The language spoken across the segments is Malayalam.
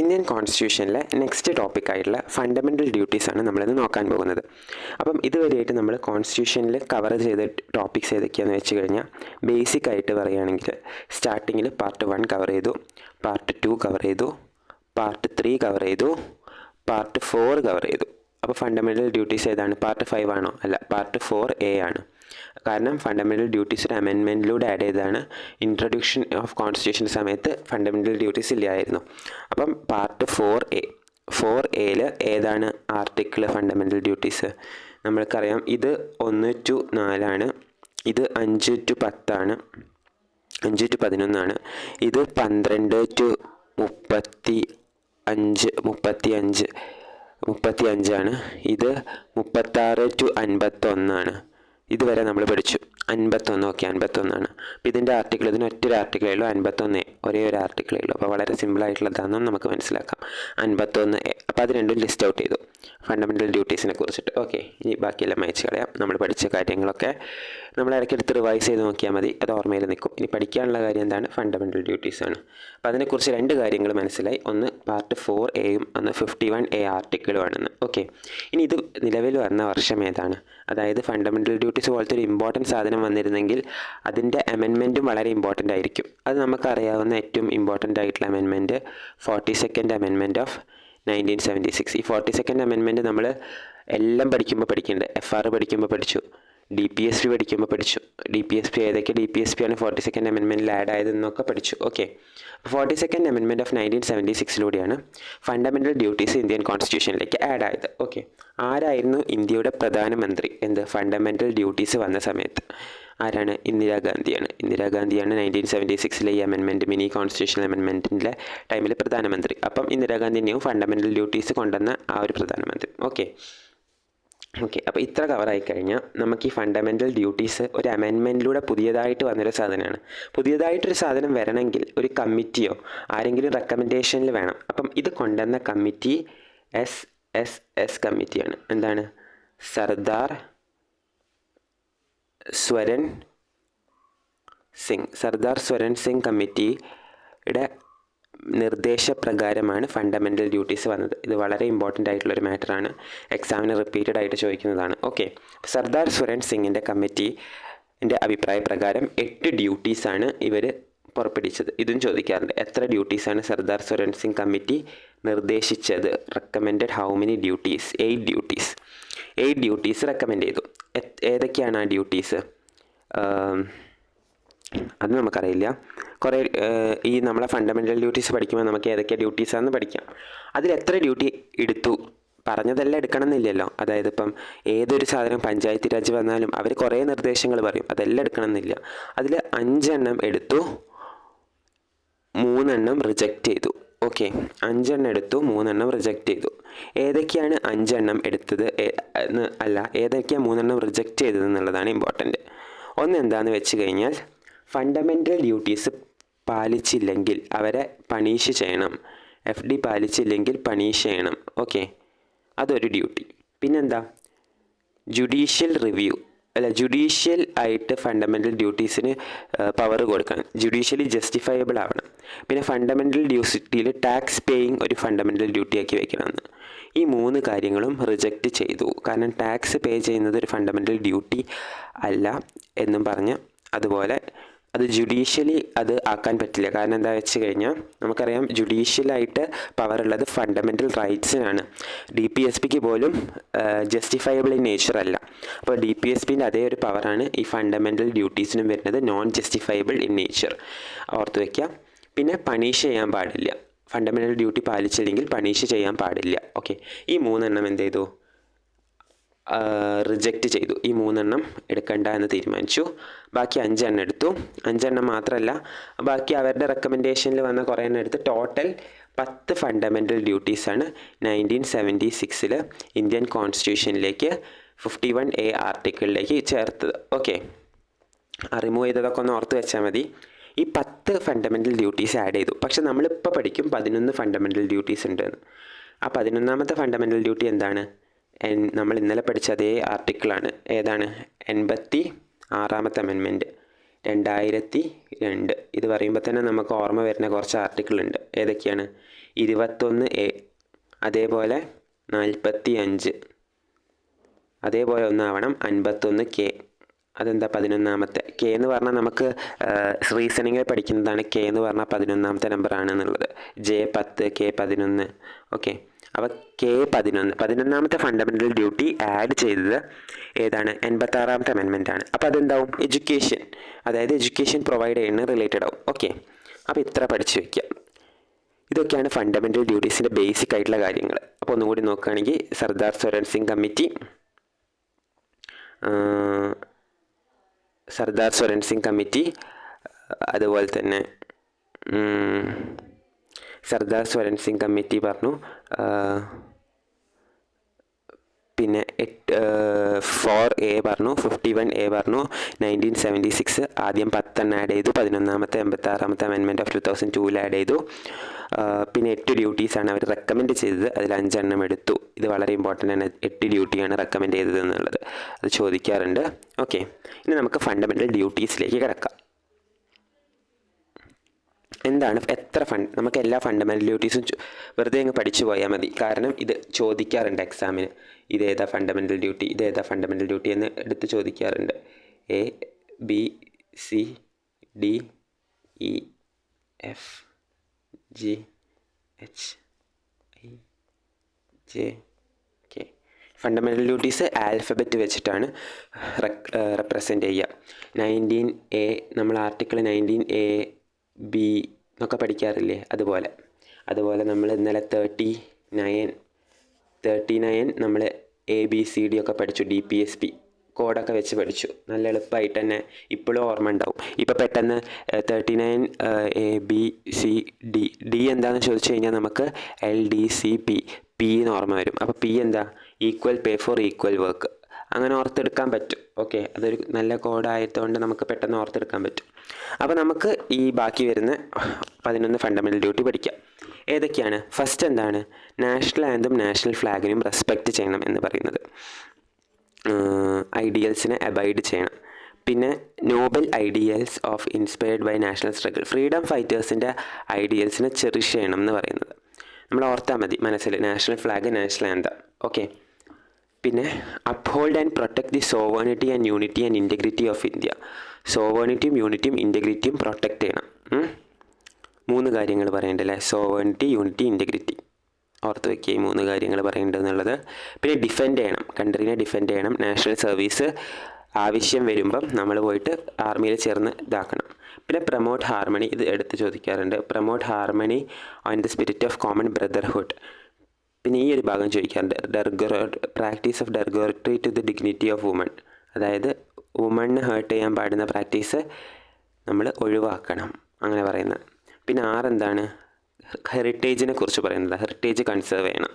ഇന്ത്യൻ കോൺസ്റ്റിറ്റ്യൂഷനിലെ നെക്സ്റ്റ് ടോപ്പിക് ആയിട്ടുള്ള ഫണ്ടമെന്റൽ ഡ്യൂട്ടീസ് ആണ് നമ്മളിന്ന് നോക്കാൻ പോകുന്നത്. അപ്പം ഇതുവരെയായിട്ട് നമ്മൾ കോൺസ്റ്റിറ്റ്യൂഷനിൽ കവർ ചെയ്ത ടോപ്പിക്സ് ഏതൊക്കെയാണെന്ന് വെച്ച് കഴിഞ്ഞാൽ ബേസിക് ആയിട്ട് പറയുകയാണെങ്കിൽ സ്റ്റാർട്ടിങ്ങിൽ പാർട്ട് വൺ കവർ ചെയ്തു പാർട്ട് ടു കവർ ചെയ്തു പാർട്ട് ത്രീ കവർ ചെയ്തു പാർട്ട് ഫോർ കവർ ചെയ്തു. അപ്പോൾ ഫണ്ടമെന്റൽ ഡ്യൂട്ടീസ് ഏതാണ്? പാർട്ട് ഫൈവ് ആണോ? അല്ല പാർട്ട് ഫോർ എ ആണ്. കാരണം ഫണ്ടമെന്റൽ ഡ്യൂട്ടീസ് ഒരു അമെൻമെന്റിലൂടെ ആഡ് ചെയ്തതാണ്. ഇൻട്രൊഡ്യൂഷൻ ഓഫ് കോൺസ്റ്റിറ്റ്യൂഷൻ സമയത്ത് ഫണ്ടമെന്റൽ ഡ്യൂട്ടീസ് ഇല്ലായിരുന്നു. അപ്പം പാർട്ട് ഫോർ എ ഫോർ എയിൽ ഏതാണ് ആർട്ടിക്കിൾ ഫണ്ടമെന്റൽ ഡ്യൂട്ടീസ് നമ്മൾക്കറിയാം ഇത് ഒന്ന് ടു നാലാണ് ഇത് അഞ്ച് ടു പത്താണ് അഞ്ച് ടു പതിനൊന്നാണ് ഇത് പന്ത്രണ്ട് ടു മുപ്പത്തി അഞ്ച് മുപ്പത്തി അഞ്ച് മുപ്പത്തി അഞ്ചാണ് ഇത് മുപ്പത്താറ് ടു അൻപത്തൊന്നാണ് ഇതുവരെ നമ്മൾ പഠിച്ചു. അൻപത്തൊന്ന് ഓക്കെ അൻപത്തൊന്നാണ്. അപ്പോൾ ഇതിന്റെ ആർട്ടിക്കിൾ ഇതിന് ഒറ്റൊരു ആർട്ടിക്കിളേ ഉള്ളൂ അൻപത്തൊന്ന് ഒരേ ഒരു ആർട്ടിക്കിളേ ഉള്ളൂ. അപ്പോൾ വളരെ സിമ്പിൾ ആയിട്ടുള്ളതാണെന്നും നമുക്ക് മനസ്സിലാക്കാം. അൻപത്തൊന്ന് എ അപ്പോൾ അത് രണ്ടും ലിസ്റ്റ് ഔട്ട് ചെയ്തു. ഫണ്ടമെന്റൽ ഡ്യൂട്ടീസിനെ കുറിച്ചിട്ട്. ഓക്കെ ഇനി ബാക്കിയെല്ലാം അയച്ചു കളയാം. നമ്മൾ പഠിച്ച കാര്യങ്ങളൊക്കെ നമ്മൾ ഇടയ്ക്കെടുത്ത് റിവൈസ് ചെയ്ത് നോക്കിയാൽ മതി. അത് ഓർമ്മയിൽ നിൽക്കും. ഇനി പഠിക്കാനുള്ള കാര്യം എന്താണ്? ഫണ്ടമെന്റൽ ഡ്യൂട്ടീസാണ് അപ്പോൾ അതിനെക്കുറിച്ച് രണ്ട് കാര്യങ്ങൾ മനസ്സിലായി. ഒന്ന് പാർട്ട് ഫോർ എയും ഒന്ന് ഫിഫ്റ്റി വൺ എ ആർട്ടിക്കിളുമാണെന്ന് ഓക്കെ ഇനി ഇത് നിലവിൽ വന്ന വർഷം ഏതാണ്? അതായത് ഫണ്ടമെന്റൽ ഡ്യൂട്ടീസ് പോലത്തെ ഒരു ഇമ്പോർട്ടന്റ് സാധനം വന്നിരുന്നെങ്കിൽ അതിന്റെ അമെൻമെന്റും വളരെ ഇമ്പോർട്ടന്റ് ആയിരിക്കും. അത് നമുക്കറിയാവുന്ന ഏറ്റവും ഇമ്പോർട്ടന്റ് ആയിട്ടുള്ള അമെൻമെന്റ് ഫോർട്ടി സെക്കൻഡ് അമെൻമെന്റ് ഓഫ് നയന്റീൻ സെവന്റി സിക്സ് ഈ ഫോർട്ടി സെക്കൻഡ് അമെൻമെന്റ് നമ്മൾ എല്ലാം പഠിക്കുമ്പോൾ പഠിക്കുന്നുണ്ട് എഫ് ആർ പഠിക്കുമ്പോൾ പഠിച്ചു. ഡി പി എസ് പി പഠിക്കുമ്പോൾ പഠിച്ചു. ഡി പി എസ് പി ഏതൊക്കെ ഡി പി എസ് പി ആണ് ഫോർട്ടി സെക്കൻഡ് അമെൻമെന്റിൽ ആഡ് ആയതെന്നൊക്കെ പഠിച്ചു. ഓക്കെ ഫോർട്ടി സെക്കൻഡ് അമെൻമെന്റ് ഓഫ് നയന്റീൻ സെവന്റി സിക്സിലൂടെയാണ് ഫണ്ടമെന്റൽ ഡ്യൂട്ടീസ് ഇന്ത്യൻ കോൺസ്റ്റിറ്റ്യൂഷനിലേക്ക് ആഡ് ആയത്. ഓക്കെ ആരായിരുന്നു ഇന്ത്യയുടെ പ്രധാനമന്ത്രി? എന്ത്? ഫണ്ടമെന്റൽ ഡ്യൂട്ടീസ് വന്ന സമയത്ത്. ആരാണ്? ഇന്ദിരാഗാന്ധിയാണ്. ഇന്ദിരാഗാന്ധിയാണ് നയന്റീൻ സെവന്റി സിക്സിലെ ഈ അമെൻമെന്റ് മിനി കോൺസ്റ്റിറ്റ്യൂഷണൽ അമെൻമെന്റിന്റെ ടൈമിൽ പ്രധാനമന്ത്രി. അപ്പം ഇന്ദിരാഗാന്ധിന്റെയും ഫണ്ടമെന്റൽ ഡ്യൂട്ടീസ് കൊണ്ടുവന്ന ആ ഒരു പ്രധാനമന്ത്രി. ഓക്കെ ഓക്കെ അപ്പോൾ ഇത്ര കവറായി കഴിഞ്ഞാൽ നമുക്ക് ഈ ഫണ്ടമെന്റൽ ഡ്യൂട്ടീസ് ഒരു അമെൻമെന്റിലൂടെ പുതിയതായിട്ട് വന്നൊരു സാധനമാണ് പുതിയതായിട്ടൊരു സാധനം വരണമെങ്കിൽ ഒരു കമ്മിറ്റിയോ ആരെങ്കിലും റെക്കമെൻഡേഷനിൽ വേണം. അപ്പം ഇത് കൊണ്ടുവന്ന കമ്മിറ്റി എസ് എസ് എസ് കമ്മിറ്റിയാണ് എന്താണ്? സർദാർ സ്വരൻ സിംഗ്. സർദാർ സ്വരൻ സിംഗ് കമ്മിറ്റിയുടെ നിർദ്ദേശപ്രകാരമാണ് ഫണ്ടമെന്റൽ ഡ്യൂട്ടീസ് വന്നത്. ഇത് വളരെ ഇമ്പോർട്ടന്റ് ആയിട്ടുള്ളൊരു മാറ്ററാണ് എക്സാമിന് റിപ്പീറ്റഡ് ആയിട്ട് ചോദിക്കുന്നതാണ്. ഓക്കെ സർദാർ സുരൻ സിംഗിന്റെ കമ്മിറ്റിന്റെ അഭിപ്രായ പ്രകാരം എട്ട് ഡ്യൂട്ടീസാണ് ഇവർ പുറപ്പെടുവിച്ചത്. ഇതും ചോദിക്കാറുണ്ട്. എത്ര ഡ്യൂട്ടീസാണ് സർദാർ സുരൻ സിംഗ് കമ്മിറ്റി നിർദ്ദേശിച്ചത്? Recommended how many duties eight duties eight duties recommend ചെയ്തു. ഏതൊക്കെയാണ് ആ ഡ്യൂട്ടീസ് അത് നമുക്കറിയില്ല. കുറേ ഈ നമ്മളെ ഫണ്ടമെന്റൽ ഡ്യൂട്ടീസ് പഠിക്കുമ്പോൾ നമുക്ക് ഏതൊക്കെ ഡ്യൂട്ടീസാണെന്ന് പഠിക്കാം. അതിൽ എത്ര ഡ്യൂട്ടി എടുത്തു? പറഞ്ഞതെല്ലാം എടുക്കണം എന്നില്ലല്ലോ അതായത് ഇപ്പം ഏതൊരു സാധനം പഞ്ചായത്ത് രാജ് വന്നാലും അവർ കുറേ നിർദ്ദേശങ്ങൾ പറയും. അതെല്ലാം എടുക്കണം എന്നില്ല അതിൽ അഞ്ചെണ്ണം എടുത്തു മൂന്നെണ്ണം റിജക്റ്റ് ചെയ്തു. ഓക്കെ അഞ്ചെണ്ണം എടുത്തു മൂന്നെണ്ണം റിജക്റ്റ് ചെയ്തു. ഏതൊക്കെയാണ് അഞ്ചെണ്ണം എടുത്തത്? അല്ല ഏതൊക്കെയാണ് മൂന്നെണ്ണം റിജക്റ്റ് ചെയ്തത് എന്നുള്ളതാണ് ഇമ്പോർട്ടന്റ് ഒന്ന് എന്താണെന്ന് വെച്ച് കഴിഞ്ഞാൽ ഫണ്ടമെന്റൽ ഡ്യൂട്ടീസ് പാലിച്ചില്ലെങ്കിൽ അവരെ പണീഷ് ചെയ്യണം. എഫ് ഡി പാലിച്ചില്ലെങ്കിൽ പണീഷ് ചെയ്യണം. ഓക്കെ. അതൊരു ഡ്യൂട്ടി. പിന്നെന്താ? Judicial review. അല്ല ജുഡീഷ്യൽ ആയിട്ട് ഫണ്ടമെന്റൽ ഡ്യൂട്ടീസിന് പവർ കൊടുക്കണം ജുഡീഷ്യലി ജസ്റ്റിഫയബിൾ ആവണം. പിന്നെ ഫണ്ടമെന്റൽ ഡ്യൂട്ടിയിൽ ടാക്സ് പേയിങ് ഒരു ഫണ്ടമെന്റൽ ഡ്യൂട്ടി ആക്കി വെക്കണമെന്ന്. ഈ മൂന്ന് കാര്യങ്ങളും റിജക്റ്റ് ചെയ്തു. കാരണം ടാക്സ് പേ ചെയ്യുന്നത് ഒരു ഫണ്ടമെന്റൽ ഡ്യൂട്ടി അല്ല എന്നും പറഞ്ഞ് അതുപോലെ അത് ജുഡീഷ്യലി അത് ആക്കാൻ പറ്റില്ല. കാരണം എന്താ വെച്ച് കഴിഞ്ഞാൽ നമുക്കറിയാം ജുഡീഷ്യലായിട്ട് പവർ ഉള്ളത് ഫണ്ടമെന്റൽ റൈറ്റ്സിനാണ് ഡി പി എസ് പിക്ക് പോലും ജസ്റ്റിഫയബിൾ ഇൻ നേച്ചർ അല്ല. അപ്പോൾ ഡി പി എസ് പിന്റെ അതേ ഒരു പവറാണ് ഈ ഫണ്ടമെന്റൽ ഡ്യൂട്ടീസിനും വരുന്നത് നോൺ ജസ്റ്റിഫയബിൾ ഇൻ നേച്ചർ ഓർത്ത് വയ്ക്കുക പിന്നെ പണീഷ് ചെയ്യാൻ പാടില്ല. ഫണ്ടമെന്റൽ ഡ്യൂട്ടി പാലിച്ചില്ലെങ്കിൽ പണീഷ് ചെയ്യാൻ പാടില്ല. ഓക്കെ ഈ മൂന്നെണ്ണം എന്ത് ചെയ്തു? റിജക്റ്റ് ചെയ്തു. ഈ മൂന്നെണ്ണം എടുക്കണ്ട എന്ന് തീരുമാനിച്ചു. ബാക്കി അഞ്ചെണ്ണം എടുത്തു. അഞ്ചെണ്ണം മാത്രമല്ല ബാക്കി അവരുടെ റെക്കമെൻഡേഷനിൽ വന്ന കുറേ എണ്ണം എടുത്ത് ടോട്ടൽ പത്ത് ഫണ്ടമെന്റൽ ഡ്യൂട്ടീസാണ് നയന്റീൻ സെവന്റി സിക്സിൽ ഇന്ത്യൻ കോൺസ്റ്റിറ്റ്യൂഷനിലേക്ക് ഫിഫ്റ്റി വൺ എ ആർട്ടിക്കിളിലേക്ക് ചേർത്തത്. ഓക്കെ റിമൂവ് ചെയ്തതൊക്കെ ഒന്ന് ഓർത്ത് വെച്ചാൽ മതി. ഈ പത്ത് ഫണ്ടമെന്റൽ ഡ്യൂട്ടീസ് ആഡ് ചെയ്തു. പക്ഷെ നമ്മളിപ്പോൾ പഠിക്കും പതിനൊന്ന് ഫണ്ടമെന്റൽ ഡ്യൂട്ടീസ് ഉണ്ടെന്ന്. ആ പതിനൊന്നാമത്തെ ഫണ്ടമെന്റൽ ഡ്യൂട്ടി എന്താണ്? നമ്മൾ ഇന്നലെ പഠിച്ച അതേ ആർട്ടിക്കിളാണ്. ഏതാണ്? എൺപത്തി ആറാമത്തെ അമെൻമെന്റ് രണ്ടായിരത്തി രണ്ട്. ഇത് പറയുമ്പോൾ തന്നെ നമുക്ക് ഓർമ്മ വരുന്ന കുറച്ച് ആർട്ടിക്കിൾ ഉണ്ട് ഏതൊക്കെയാണ്? ഇരുപത്തൊന്ന് എ അതേപോലെ നാൽപ്പത്തി അഞ്ച് അതേപോലെ ഒന്നാവണം അൻപത്തൊന്ന് കെ. അതെന്താ പതിനൊന്നാമത്തെ? കെ എന്ന് പറഞ്ഞാൽ നമുക്ക് റീസണിങ്ങിൽ പഠിക്കുന്നതാണ് കെ എന്ന് പറഞ്ഞാൽ പതിനൊന്നാമത്തെ നമ്പർ ആണെന്നുള്ളത് ജെ പത്ത് കെ പതിനൊന്ന്. ഓക്കെ അപ്പോൾ കെ പതിനൊന്ന്. പതിനൊന്നാമത്തെ ഫണ്ടമെന്റൽ ഡ്യൂട്ടി ആഡ് ചെയ്തത് ഏതാണ്? എൺപത്താറാമത്തെ അമെൻമെന്റ് ആണ്. അപ്പോൾ അതെന്താവും? എഡ്യൂക്കേഷൻ അതായത് എഡ്യൂക്കേഷൻ പ്രൊവൈഡ് ചെയ്യുന്ന റിലേറ്റഡ് ആവും. ഓക്കെ അപ്പോൾ ഇത്ര പഠിച്ചു വയ്ക്കുക ഇതൊക്കെയാണ് ഫണ്ടമെന്റൽ ഡ്യൂട്ടീസിന്റെ ബേസിക് ആയിട്ടുള്ള കാര്യങ്ങൾ അപ്പോൾ ഒന്നുകൂടി നോക്കുകയാണെങ്കിൽ സർദാർ സ്വരൺ സിംഗ് കമ്മിറ്റി സർദാർ സ്വരൺ സിംഗ് കമ്മിറ്റി അതുപോലെ തന്നെ സർദാർ സ്വരൺ സിംഗ് കമ്മിറ്റി പറഞ്ഞു പിന്നെ എട്ട് ഫോർ എ പറഞ്ഞു ഫിഫ്റ്റി വൺ എ പറഞ്ഞു നയന്റീൻ സെവന്റി സിക്സ് ആദ്യം പത്തെണ്ണം ആഡ് ചെയ്തു പതിനൊന്നാമത്തെ എൺപത്താറാമത്തെ അമെൻമെന്റ് ഓഫ് ടു തൗസൻഡ് ടൂവിൽ ആഡ് ചെയ്തു. പിന്നെ എട്ട് ഡ്യൂട്ടീസാണ് അവർ റെക്കമെൻഡ് ചെയ്തത് അതിൽ അഞ്ചെണ്ണം എടുത്തു. ഇത് വളരെ ഇമ്പോർട്ടന്റ് ആണ് എട്ട് ഡ്യൂട്ടിയാണ് റെക്കമെൻഡ് ചെയ്തത് എന്നുള്ളത്. അത് ചോദിക്കാറുണ്ട്. ഓക്കെ ഇനി നമുക്ക് ഫണ്ടമെന്റൽ ഡ്യൂട്ടീസിലേക്ക് കിടക്കാം. എന്താണ് എത്ര ഫണ്ട് നമുക്ക് എല്ലാ ഫണ്ടമെന്റൽ ഡ്യൂട്ടീസും വെറുതെ അങ്ങ് പഠിച്ചു പോയാൽ മതി. കാരണം ഇത് ചോദിക്കാറുണ്ട് എക്സാമിന് ഇതേതാ ഫണ്ടമെന്റൽ ഡ്യൂട്ടി ഇതേതാ ഫണ്ടമെന്റൽ ഡ്യൂട്ടി എന്ന് എടുത്ത് ചോദിക്കാറുണ്ട്. A B C D E F G H I J K fundamental duties alphabet വെച്ചിട്ടാണ് റെപ്രസെന്റ് ചെയ്യുക. നയന്റീൻ എ നമ്മൾ ആർട്ടിക്കിൾ നയന്റീൻ എ ബി എന്നൊക്കെ പഠിക്കാറില്ലേ? അതുപോലെ. അതുപോലെ നമ്മൾ ഇന്നലെ തേർട്ടി നയൻ തേർട്ടി നയൻ നമ്മൾ എ ബി സി ഡി ഒക്കെ പഠിച്ചു. ഡി പി എസ് പി കോഡൊക്കെ വെച്ച് പഠിച്ചു. നല്ല എളുപ്പമായിട്ട് തന്നെ ഇപ്പോഴും ഓർമ്മ ഉണ്ടാവും. ഇപ്പോൾ പെട്ടെന്ന് thirty nine A B C D D എന്താണെന്ന് ചോദിച്ചു കഴിഞ്ഞാൽ നമുക്ക് L D C P P എന്ന് ഓർമ്മ വരും. അപ്പോൾ പി എന്താ? Equal pay for equal work അങ്ങനെ ഓർത്തെടുക്കാൻ പറ്റും. ഓക്കെ അതൊരു നല്ല കോഡായതുകൊണ്ട് നമുക്ക് പെട്ടെന്ന് ഓർത്തെടുക്കാൻ പറ്റും. അപ്പോൾ നമുക്ക് ഈ ബാക്കി വരുന്ന പതിനൊന്ന് ഫണ്ടമെന്റൽ ഡ്യൂട്ടി പഠിക്കാം. ഏതൊക്കെയാണ്? ഫസ്റ്റ് എന്താണ്? നാഷണൽ ആൻഡും നാഷണൽ ഫ്ലാഗിനും റെസ്പെക്റ്റ് ചെയ്യണം എന്ന് പറയുന്നത്. ഐഡിയൽസിനെ അബൈഡ് ചെയ്യണം. പിന്നെ noble ideals of inspired by national struggle freedom ഫൈറ്റേഴ്സിന്റെ ഐഡിയൽസിനെ ചെറിഷ് ചെയ്യണം എന്ന് പറയുന്നത്. നമ്മൾ ഓർത്താൽ മതി മനസ്സിൽ. National flag national and okay പിന്നെ uphold and protect the sovereignty and unity and integrity of India സോവേണിറ്റിയും യൂണിറ്റിയും ഇന്റഗ്രിറ്റിയും പ്രൊട്ടക്റ്റ് ചെയ്യണം. മൂന്ന് കാര്യങ്ങൾ പറയേണ്ടല്ലേ? സോവേണിറ്റി യൂണിറ്റി ഇന്റഗ്രിറ്റി ഓർത്ത് വയ്ക്കുക ഈ മൂന്ന് കാര്യങ്ങൾ പറയേണ്ടതെന്നുള്ളത്. പിന്നെ ഡിഫെൻഡ് ചെയ്യണം. കൺട്രീനെ ഡിഫെൻഡ് ചെയ്യണം. നാഷണൽ സർവീസ് ആവശ്യം വരുമ്പം നമ്മൾ പോയിട്ട് ആർമിയിൽ ചേർന്ന് ഇതാക്കണം. പിന്നെ പ്രമോട്ട് ഹാർമണി ഇത് എടുത്ത് ചോദിക്കാറുണ്ട്. Promote harmony on the spirit of common brotherhood പിന്നെ ഈ ഒരു ഭാഗം ചോദിക്കാറുണ്ട് ഡെർഗറോ practice of derogatory to the dignity of woman. അതായത് വുമണിനെ ഹേർട്ട് ചെയ്യാൻ പാടുന്ന പ്രാക്ടീസ് നമ്മൾ ഒഴിവാക്കണം അങ്ങനെ പറയുന്നത് പിന്നെ ആറെന്താണ് ഹെറിറ്റേജിനെ കുറിച്ച് പറയുന്നത്. ഹെറിറ്റേജ് കൺസേർവ് ചെയ്യണം.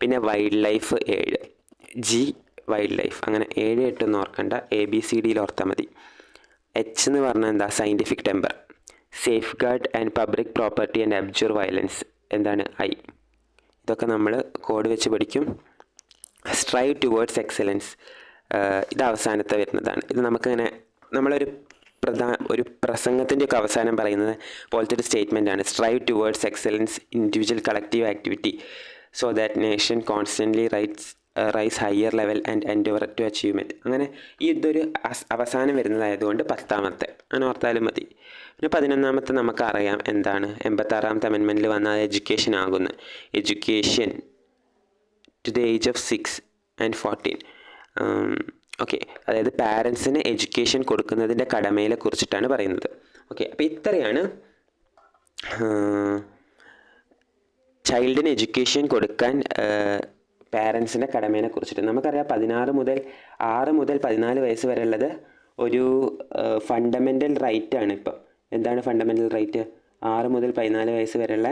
പിന്നെ വൈൽഡ് ലൈഫ് ഏഴ്. G wildlife. അങ്ങനെ ഏഴ് എട്ടൊന്നും ഓർക്കണ്ട. എ ബി സി ഡിയിൽ ഓർത്താൽ മതി. എച്ച് എന്ന് പറഞ്ഞാൽ എന്താ? Scientific temper safeguard and public property and abjure violence എന്താണ്? ഐ ഇതൊക്കെ നമ്മൾ കോഡ് വെച്ച് പഠിക്കും. സ്ട്രൈവ് ടുവേർഡ്സ് എക്സലൻസ് ഇത് അവസാനത്തെ വരുന്നതാണ്. ഇത് നമുക്കിങ്ങനെ നമ്മളൊരു പ്രധാന ഒരു പ്രസംഗത്തിന്റെ ഒക്കെ അവസാനം പറയുന്നത് പോലത്തെ ഒരു സ്റ്റേറ്റ്മെന്റ് ആണ്. Strive towards excellence individual collective activity so that nation constantly rights rise higher level and endeavour to achievement അങ്ങനെ ഈ ഇതൊരു അവസാനം വരുന്നതായതുകൊണ്ട് പത്താമത്തെ. അങ്ങനെ ഓർത്താലും മതി. പിന്നെ പതിനൊന്നാമത്തെ നമുക്കറിയാം എന്താണ്? എൺപത്താറാമത്തെ അമെൻമെന്റിൽ വന്നാൽ എഡ്യൂക്കേഷൻ ആകുന്നു. Education to the age of six and fourteen okay അതായത് പാരൻസിന് എഡ്യൂക്കേഷൻ കൊടുക്കുന്നതിന്റെ കടമയെ കുറിച്ചിട്ടാണ് പറയുന്നത്. ഓക്കെ അപ്പോൾ ഇത്രയാണ് ചൈൽഡിന് എഡ്യൂക്കേഷൻ കൊടുക്കാൻ പാരൻസിന്റെ കടമേനെ കുറിച്ചിട്ട്. നമുക്കറിയാം പതിനാറ് മുതൽ ആറ് മുതൽ പതിനാല് വയസ്സ് വരെ ഉള്ളത് ഒരു ഫണ്ടമെന്റൽ റൈറ്റ് ആണ് ഇപ്പം. എന്താണ് ഫണ്ടമെന്റൽ റൈറ്റ് ആറ് മുതൽ പതിനാല് വയസ്സ് വരെയുള്ള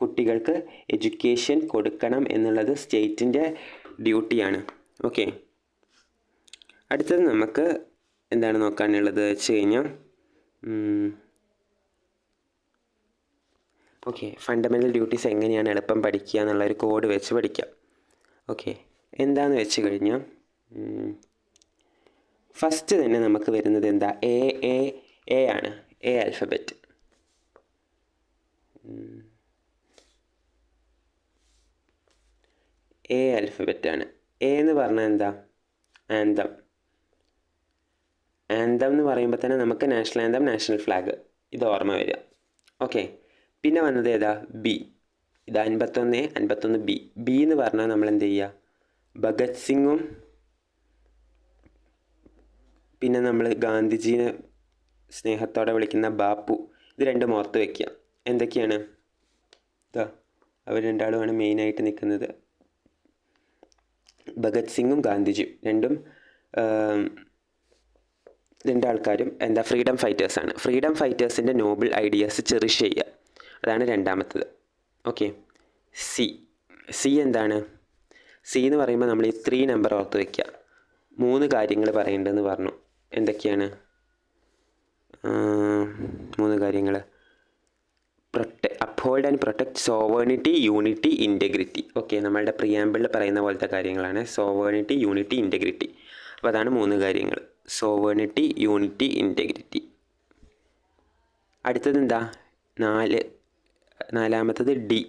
കുട്ടികൾക്ക് എഡ്യൂക്കേഷൻ കൊടുക്കണം എന്നുള്ളത് സ്റ്റേറ്റിന്റെ ഡ്യൂട്ടിയാണ് ഓക്കെ അടുത്തത് നമുക്ക് എന്താണ് നോക്കാനുള്ളത് വെച്ച് കഴിഞ്ഞാൽ ഓക്കെ ഫണ്ടമെന്റൽ ഡ്യൂട്ടീസ് എങ്ങനെയാണ് എളുപ്പം പഠിക്കുക എന്നുള്ള ഒരു കോഡ് വെച്ച് പഠിക്കാം. ഓക്കെ എന്താണെന്ന് വെച്ച് കഴിഞ്ഞാൽ ഫസ്റ്റ് തന്നെ നമുക്ക് വരുന്നത് എന്താ? എ എ എ ആണ്. എ ആൽഫബറ്റ് എ ആൽഫബറ്റാണ് എ എന്ന് പറഞ്ഞാൽ എന്താ? ആന്തം ആന്തം എന്ന് പറയുമ്പോൾ തന്നെ നമുക്ക് നാഷണൽ ആന്തം നാഷണൽ ഫ്ലാഗ് ഇത് ഓർമ്മ വരിക. ഓക്കെ പിന്നെ വന്നത് ഏതാ? ബി. ഇത് അൻപത്തൊന്ന് അൻപത്തൊന്ന് ബി. ബി എന്ന് പറഞ്ഞാൽ നമ്മൾ എന്ത് ചെയ്യുക? ഭഗത് സിംഗും പിന്നെ നമ്മൾ ഗാന്ധിജീനെ സ്നേഹത്തോടെ വിളിക്കുന്ന ബാപ്പു. ഇത് രണ്ടും ഓർത്ത് വയ്ക്കുക എന്തൊക്കെയാണ്? അവർ രണ്ടാളുമാണ് മെയിനായിട്ട് നിൽക്കുന്നത്. ഭഗത് സിംഗും ഗാന്ധിജിയും രണ്ടും രണ്ടാൾക്കാരും എന്താ ഫ്രീഡം ഫൈറ്റേഴ്സാണ് ഫ്രീഡം ഫൈറ്റേഴ്സിന്റെ നോബിൾ ഐഡിയാസ് ചെറിഷ് ചെയ്യുക. അതാണ് രണ്ടാമത്തത്. ഓക്കെ സി സി എന്താണ്? സി എന്ന് പറയുമ്പോൾ നമ്മൾ ഈ ത്രീ നമ്പർ ഓർത്ത് വയ്ക്കുക മൂന്ന് കാര്യങ്ങൾ പറയേണ്ടതെന്ന് പറഞ്ഞു. എന്തൊക്കെയാണ്? മൂന്ന് കാര്യങ്ങൾ. പ്രൊട്ട uphold and protect sovereignty unity integrity okay നമ്മളുടെ പ്രിയാമ്പിളിൽ പറയുന്ന പോലത്തെ കാര്യങ്ങളാണ്. സോവേണിറ്റി യൂണിറ്റി ഇന്റഗ്രിറ്റി അപ്പോൾ അതാണ് മൂന്ന് കാര്യങ്ങൾ. സോവേണിറ്റി യൂണിറ്റി ഇന്റഗ്രിറ്റി അടുത്തത് എന്താ? നാല് നാലാമത്തത് D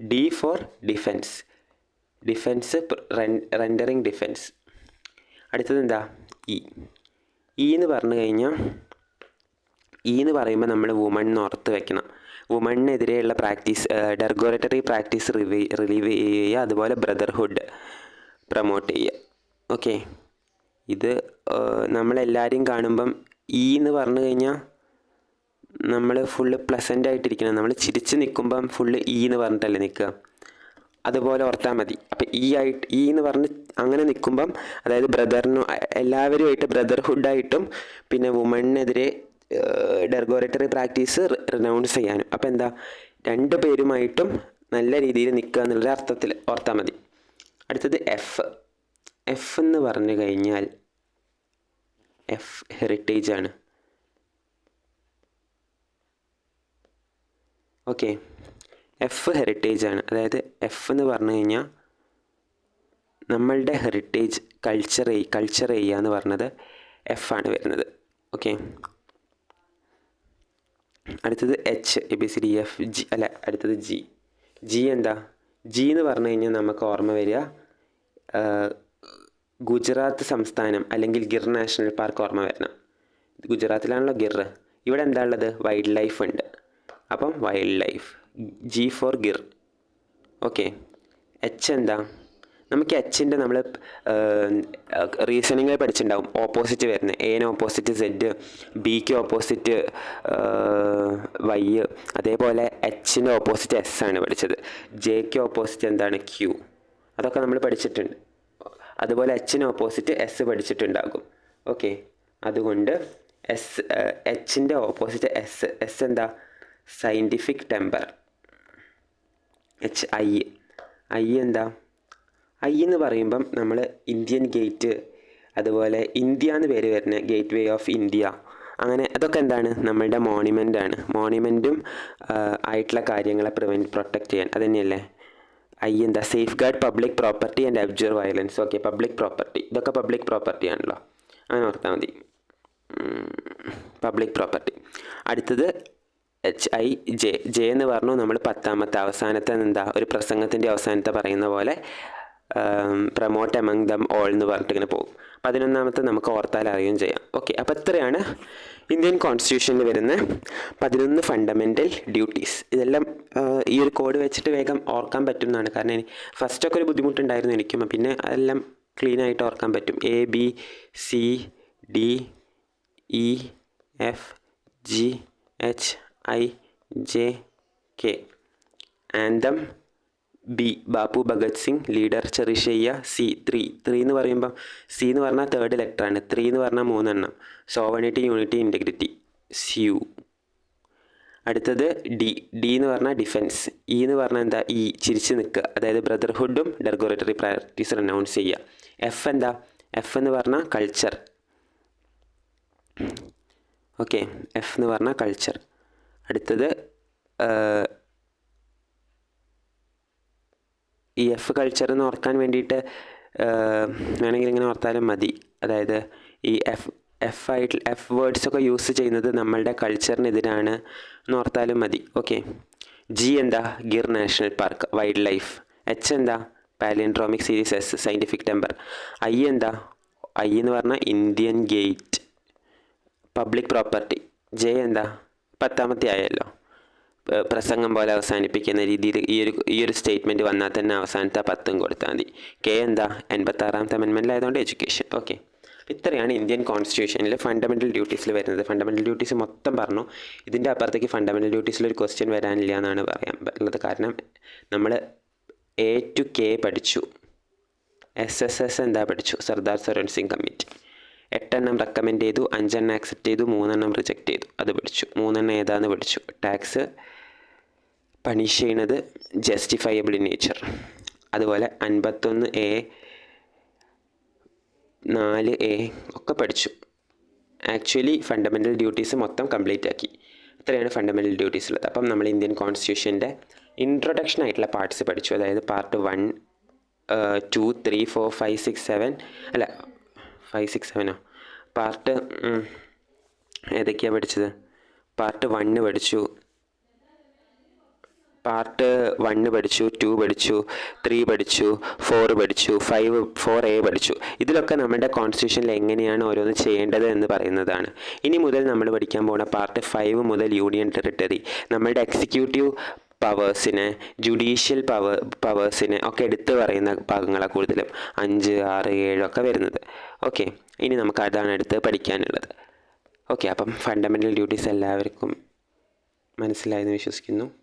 D for defence defence rendering defence അടുത്തത് എന്താ? ഇ ഇ എന്ന് പറഞ്ഞു കഴിഞ്ഞാൽ ഇ എന്ന് പറയുമ്പോൾ നമ്മൾ വുമൺ ഓർത്ത് വെക്കണം. വുമണിനെതിരെയുള്ള പ്രാക്ടീസ് ഡെർഗോറേറ്ററി പ്രാക്ടീസ് റിവീ റിലീവ് ചെയ്യുക അതുപോലെ ബ്രദർഹുഡ് പ്രൊമോട്ട് ചെയ്യുക. ഓക്കെ ഇത് നമ്മളെല്ലാവരും കാണുമ്പം ഇ എന്ന് പറഞ്ഞു കഴിഞ്ഞാൽ നമ്മൾ ഫുള്ള് പ്ലസന്റ് ആയിട്ടിരിക്കണം. നമ്മൾ ചിരിച്ച് നിൽക്കുമ്പം ഫുള്ള് ഇ എന്ന് പറഞ്ഞിട്ടല്ലേ നിൽക്കുക അതുപോലെ ഓർത്താൽ മതി. അപ്പം ഈ ആയിട്ട് ഈ എന്ന് പറഞ്ഞ് അങ്ങനെ നിൽക്കുമ്പം അതായത് ബ്രദറിനും എല്ലാവരുമായിട്ട് ബ്രദർഹുഡായിട്ടും പിന്നെ വുമണിനെതിരെ ഡെർഗോറേറ്ററി പ്രാക്ടീസ് റിനൗൺസ് ചെയ്യാനും. അപ്പം എന്താ? രണ്ട് പേരുമായിട്ടും നല്ല രീതിയിൽ നിൽക്കുക എന്നുള്ള അർത്ഥത്തിൽ ഓർത്താൽ മതി. അടുത്തത് എഫ് എഫ് എന്ന് പറഞ്ഞു കഴിഞ്ഞാൽ എഫ് ഹെറിറ്റേജ് ആണ്. ഓക്കെ. എഫ് ഹെറിറ്റേജ് ആണ്. അതായത് എഫ് എന്ന് പറഞ്ഞു കഴിഞ്ഞാൽ നമ്മളുടെ ഹെറിറ്റേജ് കൾച്ചർ കൾച്ചർ ചെയ്യുക എന്ന് പറഞ്ഞത് എഫ് ആണ് വരുന്നത്. ഓക്കെ. അടുത്തത് H A B C D F G അല്ല അടുത്തത് ജി ജി എന്താ? ജി എന്ന് പറഞ്ഞു കഴിഞ്ഞാൽ നമുക്ക് ഓർമ്മ വരിക ഗുജറാത്ത് സംസ്ഥാനം അല്ലെങ്കിൽ ഗിർ നാഷണൽ പാർക്ക് ഓർമ്മ വരണം. ഗുജറാത്തിലാണല്ലോ ഗിർ. ഇവിടെ എന്താ ഉള്ളത്? വൈൽഡ് ലൈഫ് ഉണ്ട്. അപ്പം wild life. G for Gir. Okay H എന്താ? നമുക്ക് എച്ചിന്റെ നമ്മൾ റീസണിങ്ങിൽ പഠിച്ചിട്ടുണ്ടാവും. ഓപ്പോസിറ്റ് വരുന്നത്. എന് ഓപ്പോസിറ്റ് സെഡ് ബിക്ക് ഓപ്പോസിറ്റ് വൈ അതേപോലെ എച്ചിന്റെ ഓപ്പോസിറ്റ് എസ് ആണ് പഠിച്ചത്. ജെക്ക് ഓപ്പോസിറ്റ് എന്താണ്? ക്യൂ അതൊക്കെ നമ്മൾ പഠിച്ചിട്ടുണ്ട്. അതുപോലെ എച്ചിന് ഓപ്പോസിറ്റ് എസ് പഠിച്ചിട്ടുണ്ടാകും. ഓക്കെ അതുകൊണ്ട് എസ് എച്ചിന്റെ ഓപ്പോസിറ്റ് എസ് എസ് എന്താ? Scientific temper H I I എന്താ? ഐ എന്ന് പറയുമ്പം നമ്മൾ ഇന്ത്യൻ ഗേറ്റ് അതുപോലെ ഇന്ത്യ എന്ന് പേര് വരുന്ന ഗേറ്റ് വേ ഓഫ് ഇന്ത്യ അങ്ങനെ അതൊക്കെ എന്താണ്? നമ്മളുടെ മോണിമെന്റ് ആണ്. മോണിമെന്റും ആയിട്ടുള്ള കാര്യങ്ങളെ പ്രിവെന്റ് പ്രൊട്ടക്റ്റ് ചെയ്യാൻ. അത് തന്നെയല്ലേ ഐ എന്താ? Safeguard public property and abjure violence okay public property ഇതൊക്കെ പബ്ലിക് പ്രോപ്പർട്ടി ആണല്ലോ. അങ്ങനെ ഓർത്താൽ മതി. പബ്ലിക് പ്രോപ്പർട്ടി അടുത്തത് എച്ച് ഐ ജെ ജെ എന്ന് പറഞ്ഞു നമ്മൾ പത്താമത്തെ അവസാനത്തെ എന്താ ഒരു പ്രസംഗത്തിന്റെ അവസാനത്തെ പറയുന്ന പോലെ പ്രമോട്ട് എമംഗ് ദം ഓൾ എന്ന് പറഞ്ഞിട്ട് ഇങ്ങനെ പോകും. പതിനൊന്നാമത്തെ നമുക്ക് ഓർത്താൽ അറിയുകയും ചെയ്യാം. ഓക്കെ അപ്പോൾ ഇത്രയാണ് ഇന്ത്യൻ കോൺസ്റ്റിറ്റ്യൂഷനിൽ വരുന്ന പതിനൊന്ന് ഫണ്ടമെന്റൽ ഡ്യൂട്ടീസ് ഇതെല്ലാം ഈ ഒരു കോഡ് വെച്ചിട്ട് വേഗം ഓർക്കാൻ പറ്റും എന്നാണ് കാരണം ഫസ്റ്റൊക്കെ ഒരു ബുദ്ധിമുട്ടുണ്ടായിരുന്നു എനിക്കും. പിന്നെ അതെല്ലാം ക്ലീൻ ആയിട്ട് ഓർക്കാൻ പറ്റും. A B C D E F G H I J K ആൻഡം B Bapu Bhagat Singh leader ചെറിഷയ്യ സി ത്രീ ത്രീ എന്ന് പറയുമ്പം സി എന്ന് പറഞ്ഞാൽ തേർഡ് ലെറ്ററാണ് ത്രീ എന്ന് പറഞ്ഞാൽ മൂന്നെണ്ണം. സോവണിറ്റി യൂണിറ്റി ഇന്റഗ്രിറ്റി സ്യു അടുത്തത് ഡി ഡി എന്ന് പറഞ്ഞാൽ ഡിഫെൻസ് ഇ എന്ന് പറഞ്ഞാൽ എന്താ? ഇ ചിരിച്ച് നിൽക്കുക. അതായത് ബ്രദർഹുഡും ഡെർഗോറേറ്ററി പ്രാക്ടീസ് അനൗൺസ് ചെയ്യുക. എഫ് എന്താ? എഫ് എന്ന് പറഞ്ഞാൽ കൾച്ചർ ഓക്കെ എഫ് എന്ന് പറഞ്ഞാൽ കൾച്ചർ അടുത്തത് ഈ എഫ് കൾച്ചർ എന്ന് ഓർക്കാൻ വേണ്ടിയിട്ട് വേണമെങ്കിൽ ഇങ്ങനെ ഓർത്താലും മതി. അതായത് ഈ എഫ് എഫ് ആയിട്ട് എഫ് വേർഡ്സ് ഒക്കെ യൂസ് ചെയ്യുന്നത് നമ്മളുടെ കൾച്ചറിനെതിരാണ് എന്ന് ഓർത്താലും മതി. ഓക്കെ ജി എന്താ? Gir national park wild life H എന്താ? Palindromic series S scientific temper I എന്താ? ഐ എന്ന് പറഞ്ഞാൽ Indian gate public property J എന്താ? പത്താമത്തെ ആയല്ലോ പ്രസംഗം പോലെ അവസാനിപ്പിക്കുന്ന രീതിയിൽ ഈ ഒരു ഈ ഒരു സ്റ്റേറ്റ്മെന്റ് വന്നാൽ തന്നെ അവസാനത്തെ പത്തും കൊടുത്താൽ മതി. കെ എന്താ? എൺപത്താറാമത്തെ അമെൻമെന്റിലായതുകൊണ്ട് എഡ്യൂക്കേഷൻ ഓക്കെ ഇത്രയാണ് ഇന്ത്യൻ കോൺസ്റ്റിറ്റ്യൂഷനിൽ ഫണ്ടമെന്റൽ ഡ്യൂട്ടീസിൽ വരുന്നത്. ഫണ്ടമെന്റൽ ഡ്യൂട്ടീസ് മൊത്തം പറഞ്ഞു. ഇതിന്റെ അപ്പുറത്തേക്ക് ഫണ്ടമെന്റൽ ഡ്യൂട്ടീസിൽ ഒരു ക്വസ്റ്റ്യൻ വരാനില്ല എന്നാണ് പറയാൻ ഉള്ളത്. കാരണം നമ്മൾ എ ടു കെ പഠിച്ചു. എസ് എസ് എസ് എന്താ പഠിച്ചു? സർദാർ സരോൺ സിംഗ് കമ്മിറ്റി. എട്ടെണ്ണം റെക്കമെൻഡ് ചെയ്തു അഞ്ചെണ്ണം ആക്സെപ്റ്റ് ചെയ്തു മൂന്നെണ്ണം റിജക്റ്റ് ചെയ്തു. അത് പഠിച്ചു. മൂന്നെണ്ണം ഏതാന്ന് പഠിച്ചു. ടാക്സ് പണിഷ് ചെയ്യണത് ജസ്റ്റിഫയബിൾ ഇൻ നേച്ചർ അതുപോലെ അൻപത്തൊന്ന് എ നാല് എ ഒക്കെ പഠിച്ചു. ആക്ച്വലി ഫണ്ടമെന്റൽ ഡ്യൂട്ടീസ് മൊത്തം കംപ്ലീറ്റ് ആക്കി. ഇത്രയാണ് ഫണ്ടമെന്റൽ ഡ്യൂട്ടീസ് ഉള്ളത്. അപ്പം നമ്മൾ ഇന്ത്യൻ കോൺസ്റ്റിറ്റ്യൂഷന്റെ ഇൻട്രൊഡക്ഷൻ ആയിട്ടുള്ള പാർട്സ് പഠിച്ചു. അതായത് part one two three four five six seven അല്ല ഫൈവ് സിക്സ് സെവനോ പാർട്ട് ഏതൊക്കെയാണ് പഠിച്ചത്? പാർട്ട് വണ്ണ് പഠിച്ചു. പാർട്ട് വണ്ണ് പഠിച്ചു ടു പഠിച്ചു ത്രീ പഠിച്ചു ഫോർ പഠിച്ചു ഫൈവ് ഫോർ എ പഠിച്ചു. ഇതിലൊക്കെ നമ്മുടെ കോൺസ്റ്റിറ്റ്യൂഷനിൽ എങ്ങനെയാണ് ഓരോന്ന് ചെയ്യേണ്ടത് എന്ന് പറയുന്നതാണ്. ഇനി മുതൽ നമ്മൾ പഠിക്കാൻ പോകുന്ന പാർട്ട് ഫൈവ് മുതൽ യൂണിയൻ ടെറിട്ടറി നമ്മുടെ എക്സിക്യൂട്ടീവ് പവേഴ്സിനെ ജുഡീഷ്യൽ പവർ പവേഴ്സിനെ ഒക്കെ എടുത്തു പറയുന്ന ഭാഗങ്ങളാണ് കൂടുതലും. അഞ്ച് ആറ് ഏഴൊക്കെ വരുന്നത്. ഓക്കെ ഇനി നമുക്ക് അതാണ് എടുത്ത് പഠിക്കാനുള്ളത്. ഓക്കെ അപ്പം ഫണ്ടമെന്റൽ ഡ്യൂട്ടീസ് എല്ലാവർക്കും മനസ്സിലായെന്ന് വിശ്വസിക്കുന്നു.